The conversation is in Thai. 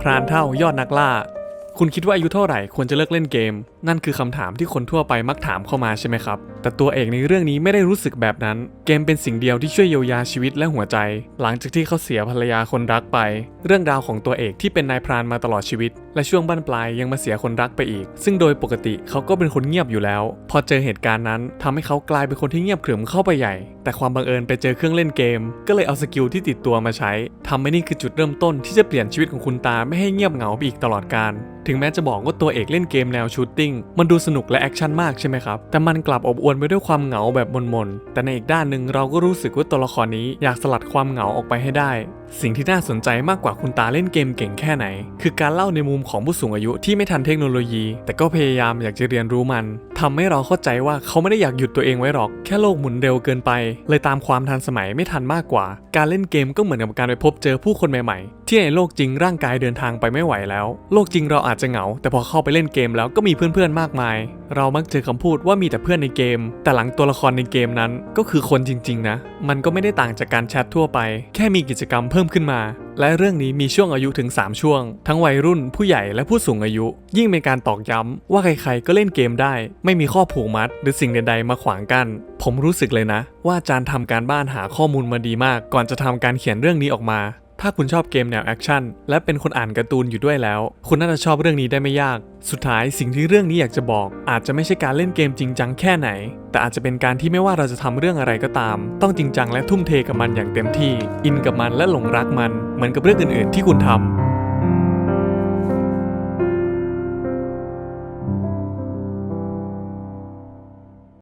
พรานเท่ายอดนักล่า คุณคิดว่าอายุเท่าไหร่ควรจะเลิกเล่นเกมนั่นคือคำถามที่คนทั่วไปมักถามเข้ามาใช่ไหมครับ แต่ตัวเอกในเรื่องนี้ไม่ได้รู้สึกแบบนั้น เกมเป็นสิ่งเดียวที่ช่วยเยียวยาชีวิตและหัวใจ หลังจากที่เขาเสียภรรยาคนรักไป เรื่องราวของตัวเอกที่เป็นนายพรานมาตลอดชีวิต และช่วงบั้นปลายยังมาเสียคนรักไปอีก ซึ่งโดยปกติเขาก็เป็นคนเงียบอยู่แล้ว พอเจอเหตุการณ์นั้นทำให้เขากลายเป็นคนที่เงียบขรึมเข้าไปใหญ่ แต่ความบังเอิญไปเจอเครื่องเล่นเกม ก็เลยเอาสกิลที่ติดตัวมาใช้ทำให้นี่คือจุดเริ่มต้นที่จะเปลี่ยนชีวิตของคุณตาไม่ให้เงียบเหงาไปอีกตลอดกาลถึงแม้จะบอกว่าตัวเอกเล่นเกมแนวชูตติ้งมันดูสนุกและแอคชั่นมากใช่ไหมครับ แต่มันกลับอบอวลไปด้วยความเหงาแบบมนๆ แต่ในอีกด้านหนึ่งเราก็รู้สึกว่าตัวละครนี้อยากสลัดความเหงาออกไปให้ได้ สิ่งที่น่าสนใจมากกว่าคุณตาเล่นเกมเก่งแค่ไหน คือการเล่าในมุมของผู้สูงอายุที่ไม่ทันเทคโนโลยี แต่ก็พยายามอยากจะเรียนรู้มันทำให้เราเข้าใจว่าเขาไม่ได้อยากหยุดตัวเองไว้หรอก แค่โลกหมุนเร็วเกินไป เลยตามความทันสมัยไม่ทันมากกว่า การเล่นเกมก็เหมือนกับการไปพบเจอผู้คนใหม่ๆ ที่ในโลกจริงร่างกายเดินทางไปไม่ไหวแล้ว โลกจริงเราอาจจะเหงา แต่พอเข้าไปเล่นเกมแล้วก็มีเพื่อนๆมากมาย เรามักเจอคำพูดว่ามีแต่เพื่อนในเกม แต่หลังตัวละครในเกมนั้นก็คือคนจริงๆนะ มันก็ไม่ได้ต่างจากการแชททั่วไป แค่มีกิจกรรมเพิ่มขึ้นมา และเรื่องนี้มีช่วงอายุถึง 3 ช่วง ทั้งวัยรุ่นผู้ใหญ่และผู้สูงอายุ ยิ่งเป็นการตอกย้ำว่าใครๆก็เล่นเกมได้ ไม่มีข้อผูกมัด หรือสิ่งใดๆมาขวางกันผมรู้สึกเลยนะ ว่าอาจารย์ทำการบ้านหาข้อมูลมาดีมาก ก่อนจะทำการเขียนเรื่องนี้ออกมา ถ้าคุณชอบเกมแนวแอคชั่นและเป็นคนอ่านการ์ตูนอยู่ด้วยแล้ว คุณน่าจะชอบเรื่องนี้ได้ไม่ยาก สุดท้ายสิ่งที่เรื่องนี้อยากจะบอก อาจจะไม่ใช่การเล่นเกมจริงจังแค่ไหน แต่อาจจะเป็นการที่ไม่ว่าเราจะทำเรื่องอะไรก็ตาม ต้องจริงจังและทุ่มเทกับมันอย่างเต็มที่ อินกับมันและหลงรักมัน เหมือนกับเรื่องอื่น ๆ ที่คุณทำ